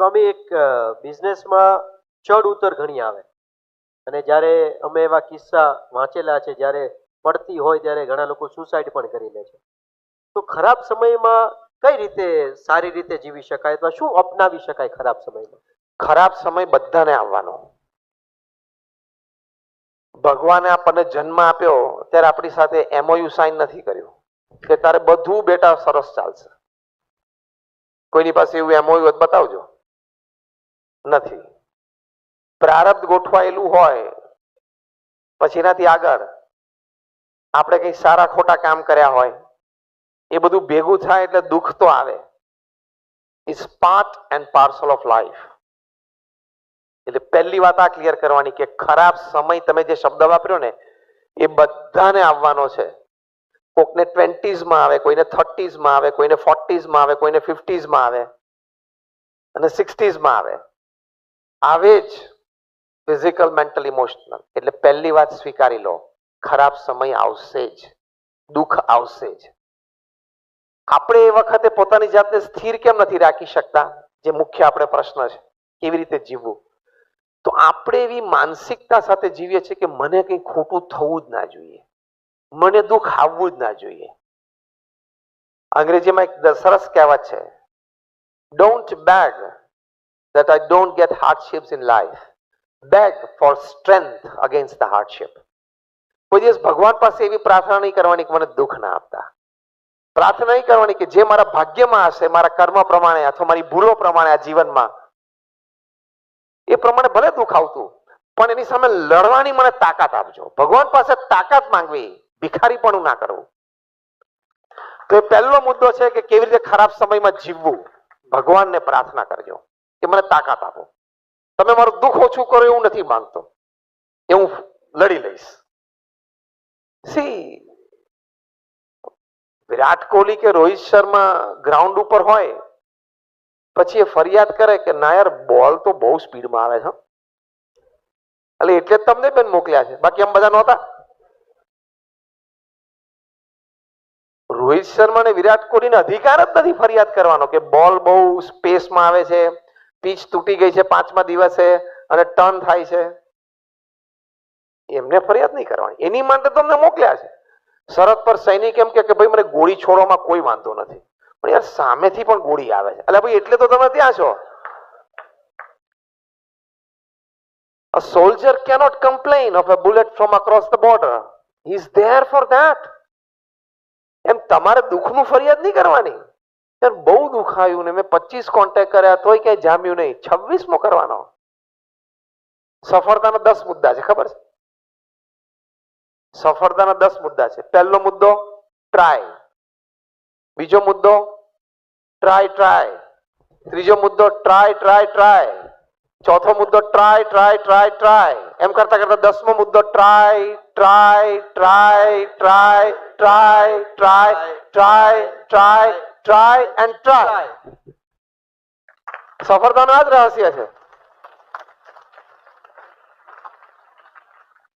સ્વામી એક બિઝનેસમાં ચડ ઉતર ઘણી આવે. અને જ્યારે અમે એવા કિસ્સા વાંચેલા છે, જ્યારે પડતી હોય ત્યારે ઘણા લોકો સુસાઇડ પણ કરી લે છે. તો ખરાબ સમયમાં કઈ રીતે સારી રીતે જીવી શકાય અથવા શું અપનાવી શકાય ખરાબ સમયમાં? ખરાબ સમય બધાને આવવાનો. ભગવાને આપણને જન્મ આપ્યો ત્યારે આપણી સાથે એમઓયુ સાઇન નથી કર્યું. કે તારે બધું બેટા સરસ ચાલશે. કોઈની પાસે એવું એમઓયુ બતાવજો. નથી. પ્રારબ્ધ ગોઠવાયેલું હોય, પછી એનાથી આગળ આપણે કઈ સારા ખોટા કામ કર્યા હોય, એ બધું ભેગું થાય એટલે દુઃખ તો આવે. Is part and parcel of life એટલે પહેલી વાત આ ક્લિયર કરવાની કે ખરાબ સમય તમે જે શબ્દ વાપર્યો ને, એ બધાને આવવાનો છે. કોકને ટ્વેન્ટીઝમાં આવે, કોઈને થર્ટીઝમાં આવે, કોઈને ફોર્ટીઝમાં આવે, કોઈને ફિફ્ટીઝમાં આવે, અને સિક્સટીઝમાં આવે. આવે જ ફિઝિકલ મેન્ટલ ઇમોશનલ એટલે પહેલી વાત સ્વીકારી લો. ખરાબ સમય આવશે જ. દુઃખ આવશે જ. આપણે એ વખતે પોતાની જાતને સ્થિર કેમ નથી રાખી શકતા? જે મુખ્ય આપણે પ્રશ્ન છે. કેવી રીતે જીવવું? તો આપણે એવી માનસિકતા સાથે જીવીએ છીએ કે મને કંઈ ખોટું થવું જ ના જોઈએ. મને દુઃખ આવવું જ ના જોઈએ. અંગ્રેજીમાં એક સરસ કહેવત છે don't beg that I don't get hardships in life. Beg for strength against the hardship. કોઈ દિવસ ભગવાન પાસે એવી પ્રાર્થના નહીં કરવાની કે મને દુઃખ ના આપતા. પ્રાર્થના નહીં કરવાની કે જે મારા ભાગ્યમાં હશે, મારા કર્મ પ્રમાણે અથવા મારી ભૂલો પ્રમાણે આ જીવનમાં, એ પ્રમાણે ભલે દુઃખ આવતું, પણ એની સામે લડવાની મને તાકાત આપજો. ભગવાન પાસે તાકાત માંગવી ભિખારી પણ ના કરવું. તો એ પહેલો મુદ્દો છે કે કેવી રીતે ખરાબ સમયમાં જીવવું. ભગવાનને પ્રાર્થના કરજો. કે મને તાકાત આપો. તમે મારું દુઃખ ઓછું કરો એવું નથી માંગતો એ હું લડી લઈશ. સી વિરાટ કોહલી કે રોહિત શર્મા ગ્રાઉન્ડ ઉપર હોય, પછી એ ફરિયાદ કરે કે ના યાર બોલ તો બહુ સ્પીડમાં આવે છે. એટલે એટલે જ તમને બેન મોકલ્યા છે. બાકી આમ બધા નહોતા. રોહિત શર્મા અને વિરાટ કોહલીને અધિકાર જ નથી ફરિયાદ કરવાનો કે બોલ બહુ સ્પેસમાં આવે છે. પીચ તૂટી ગઈ છે પાંચમા દિવસે અને ટર્ન થાય છે. એમને ફરિયાદ નહીં કરવાની. એની માટે તમને મોકલ્યા છે. સરહદ પર સૈનિક એમ કે ભાઈ, મને ગોળી છોડવામાં કોઈ વાંધો નથી. પણ યાર, સામેથી પણ ગોળી આવે છે. એટલે ભાઈ, એટલે તો તમે ત્યાં છો. A soldier cannot complain of a bullet from across the border. He is there for that. એમ તમારે દુઃખનું ફરિયાદ નહીં કરવાની. યાર બહુ દુઃખ આવ્યું ને મેં પચીસ કોન્ટેક્ટ કર્યા તોય ક્યાંય જામ્યું નહીં છવ્વીસમો કરવાનો સફળતાના દસ મુદ્દા છે ખબર છે સફળતાના દસ મુદ્દા છે પહેલો મુદ્દો ટ્રાય બીજો મુદ્દો ટ્રાય ટ્રાય ત્રીજો મુદ્દો ટ્રાય ટ્રાય ટ્રાય ચોથો મુદ્દો ટ્રાય ટ્રાય ટ્રાય ટ્રાય એમ કરતા કરતા દસમો મુદ્દો try try try try try try try try try and try સફળતાનું આ જ રહસ્ય છે.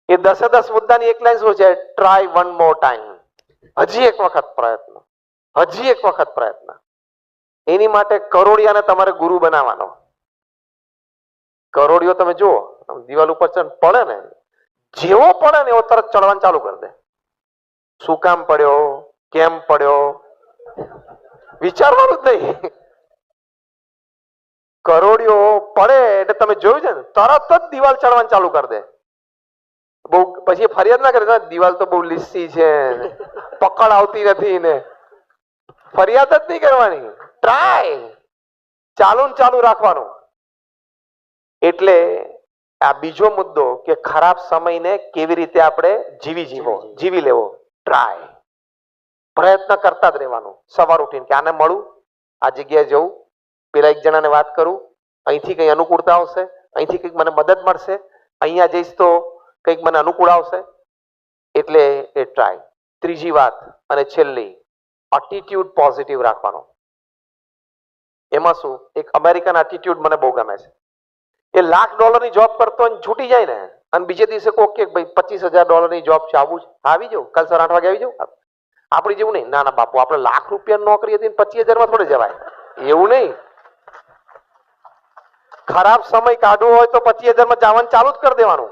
એ દસે દસ મુદ્દાની એક લાઈન શું છે? ટ્રાય વન મોર ટાઈમ હજી એક વખત પ્રયત્ન. હજી એક વખત પ્રયત્ન. એની માટે કરોડિયાને તમારે ગુરુ બનાવવાનો. કરોડિયો તમે જુઓ, દિવાલ ઉપર પડે ને, જેવો પડે ને એવો તરત ચડવાનું ચાલુ કરી દે. શું કામ પડ્યો? કેમ પડ્યો? વિચારવાનું જ નહીં. કરોડિયો પડે એટલે તમે જોયું છે ને તરત જ દિવાલ ચડવાનું ચાલુ કરી દે. બહુ પછી ફરિયાદ ના કરે "ના, દિવાલ તો બહુ લીસી છે પકડ આવતી નથી ને. ફરિયાદ જ નહીં કરવાની. ટ્રાય ચાલુ ને ચાલુ રાખવાનું. એટલે આ બીજો મુદ્દો કે ખરાબ સમયને કેવી રીતે આપણે જીવી જીવો જીવી લેવો. ટ્રાય પ્રયત્ન કરતા જ રહેવાનું. સવાર ઉઠીને કે આને મળું? આ જગ્યાએ જવું પેલા એક જણાને વાત કરું. અહીંથી કંઈ અનુકૂળતા આવશે? અહીંથી કંઈક મને મદદ મળશે? અહીંયા જઈશ તો કંઈક મને અનુકૂળ આવશે? એટલે એ ટ્રાય ત્રીજી વાત અને છેલ્લી એટીટ્યુડ પોઝિટિવ રાખવાનો. એમાં શું? એક અમેરિકન એટીટ્યુડ મને બહુ ગમે છે. એ લાખ ડોલરની જોબ કરતો અને છૂટી જાય ને, અને બીજે દિવસે કહો કે ભાઈ પચીસ હજાર ડોલરની જોબ છે, આવું છે આવી જાઉં? કાલ સર આઠ વાગે આવી જાઉં? આપણી જેવું નહીં. ના ના, બાપુ, આપણે લાખ રૂપિયા નોકરી હતી પચીસ હજારમાં થોડે જવાય. એવું નહીં. ખરાબ સમય કાઢવો હોય તો પચીસ હજારમાં જવાનું ચાલુ જ કરી દેવાનું.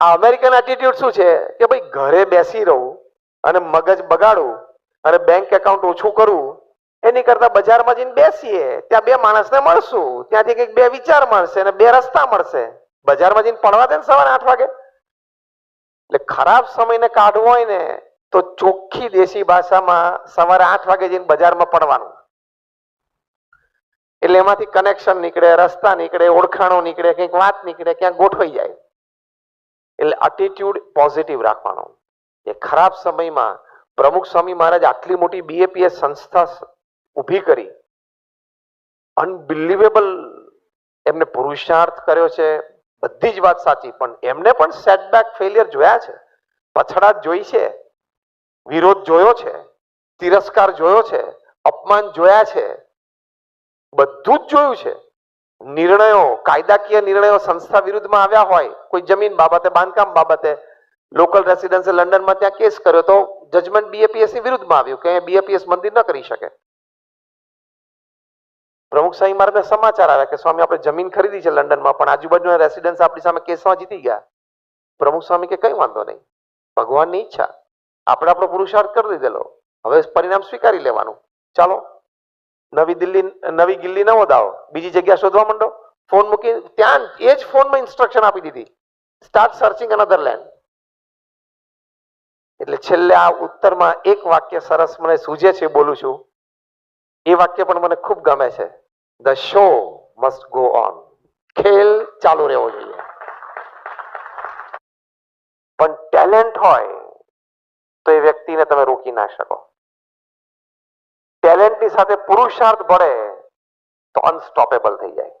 આ અમેરિકન એટીટ્યુડ શું છે? કે ભાઈ, ઘરે બેસી રહું અને મગજ બગાડું અને બેંક એકાઉન્ટ ઓછું કરું, એની કરતા બજારમાં જઈને બેસીએ. ત્યાં બે માણસને મળશું. ત્યાંથી કંઈક બે વિચાર મળશે અને બે રસ્તા મળશે. બજારમાં જઈને પડવા દે ને સવારે આઠ વાગે. એટલે ખરાબ સમયને કાઢવો હોય ને તો ચોખ્ખી દેશી ભાષામાં સવારે આઠ વાગે જઈને બજારમાં પડવાનું. એટલે એમાંથી કનેક્શન નીકળે, રસ્તા નીકળે, ઓળખાણો નીકળે, કંઈક વાત નીકળે, ક્યાંક ગોઠવાઈ જાય. એટલે અટીટ્યુડ પોઝિટિવ રાખવાનો. એ ખરાબ સમયમાં પ્રમુખ સ્વામી મહારાજ આટલી મોટી બીએપીએસ સંસ્થા ઊભી કરી. અનબિલિવેબલ એમને પુરુષાર્થ કર્યો છે. બધી જ વાત સાચી. પણ એમને પણ સેટબેક ફેલિયર જોયા છે. પછડા જોઈ છે. વિરોધ જોયો છે, તિરસ્કાર જોયો છે, અપમાન જોયા છે, બધું જ જોયું છે. નિર્ણયો, કાયદાકીય નિર્ણયો સંસ્થા વિરુદ્ધમાં આવ્યા હોય, કોઈ જમીન બાબતે, બાંધકામ બાબતે લોકલ રેસિડેન્સે લંડનમાં ત્યાં કેસ કર્યો તો જજમેન્ટ બીએપીએસ વિરુદ્ધમાં આવ્યું કે બીએપીએસ મંદિર ન કરી શકે. પ્રમુખ સ્વામી મહારાજને સમાચાર આવ્યા કે સ્વામી આપણે જમીન ખરીદી છે લંડનમાં, પણ આજુબાજુના રેસિડેન્સ આપણી સામે કેસમાં જીતી ગયા. પ્રમુખ સ્વામી કે કઈ વાંધો નહીં. ભગવાનની ઈચ્છા. આપણે આપણો પુરુષાર્થ કરી દીધેલો. હવે પરિણામ સ્વીકારી લેવાનું. ચાલો. નવી દિલ્હી, નવી ગિલ્લી નવો દાવો બીજી જગ્યા શોધવા માંડો. ફોન મૂકી, ત્યાં એ જ ફોનમાં ઇન્સ્ટ્રક્શન આપી દીધી. સ્ટાર્ટ સર્ચિંગ અનધર લેન્ડ એટલે છેલ્લે આ ઉત્તરમાં એક વાક્ય સરસ મને સૂજે છે, બોલું છું. એ વાક્ય પણ મને ખૂબ ગમે છે. The show must go on ખેલ ચાલુ રહેવો જોઈએ. પણ ટેલેન્ટ હોય તો એ વ્યક્તિને તમે રોકી ના શકો. ટેલેન્ટની સાથે પુરુષાર્થ ભળે તો અનસ્ટોપેબલ થઈ જાય.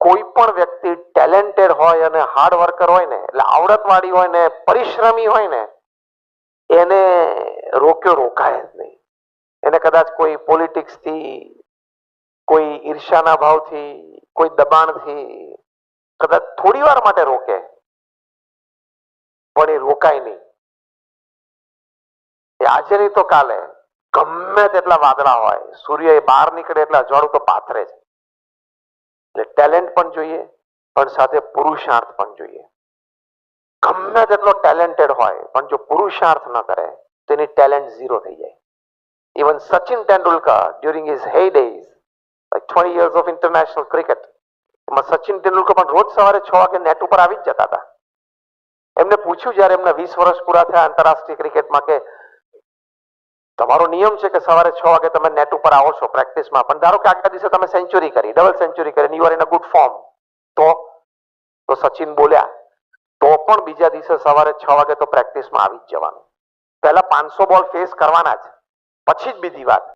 કોઈ પણ વ્યક્તિ ટેલેન્ટેડ હોય અને હાર્ડ વર્કર હોય ને, એટલે આવડતવાળી હોય ને, પરિશ્રમી હોય ને, એને રોક્યો રોકાય જ નહીં. એને કદાચ કોઈ પોલિટિક્સથી કોઈ ઈર્ષાના ભાવથી, કોઈ દબાણથી કદાચ થોડી વાર માટે રોકે, પણ એ રોકાય નહીં. એ આજે નહીં તો કાલે ગમે તેટલા વાદળા હોય, સૂર્ય એ બહાર નીકળે એટલે અજવાળું તો પાથરે છે. એટલે ટેલેન્ટ પણ જોઈએ, પણ સાથે પુરુષાર્થ પણ જોઈએ. ગમે તેટલો ટેલેન્ટેડ હોય, પણ જો પુરુષાર્થ ન કરે તો એની ટેલેન્ટ ઝીરો થઈ જાય. Even Sachin Tendulkar during his heydays like twenty years of international cricket એમાં સચિન તેંડુલકર પણ રોજ સવારે છ વાગે નેટ ઉપર આવી જ જતા હતા. એમને પૂછ્યું જ્યારે એમના વીસ વર્ષ પૂરા થયા, આંતરરાષ્ટ્રીય ક્રિકેટમાં કે તમારો નિયમ છે કે સવારે છ વાગે તમે નેટ ઉપર આવો છો પ્રેક્ટિસમાં પણ ધારો કે આગલા દિવસે તમે સેન્ચુરી કરી ડબલ સેન્ચુરી કરી you are in a good form તો તો સચિન બોલ્યા, તો પણ બીજા દિવસે સવારે છ વાગે તો પ્રેક્ટિસમાં આવી જ જવાનું. પહેલા પાંચસો બોલ ફેસ કરવાના જ, પછી જ બીજી વાત.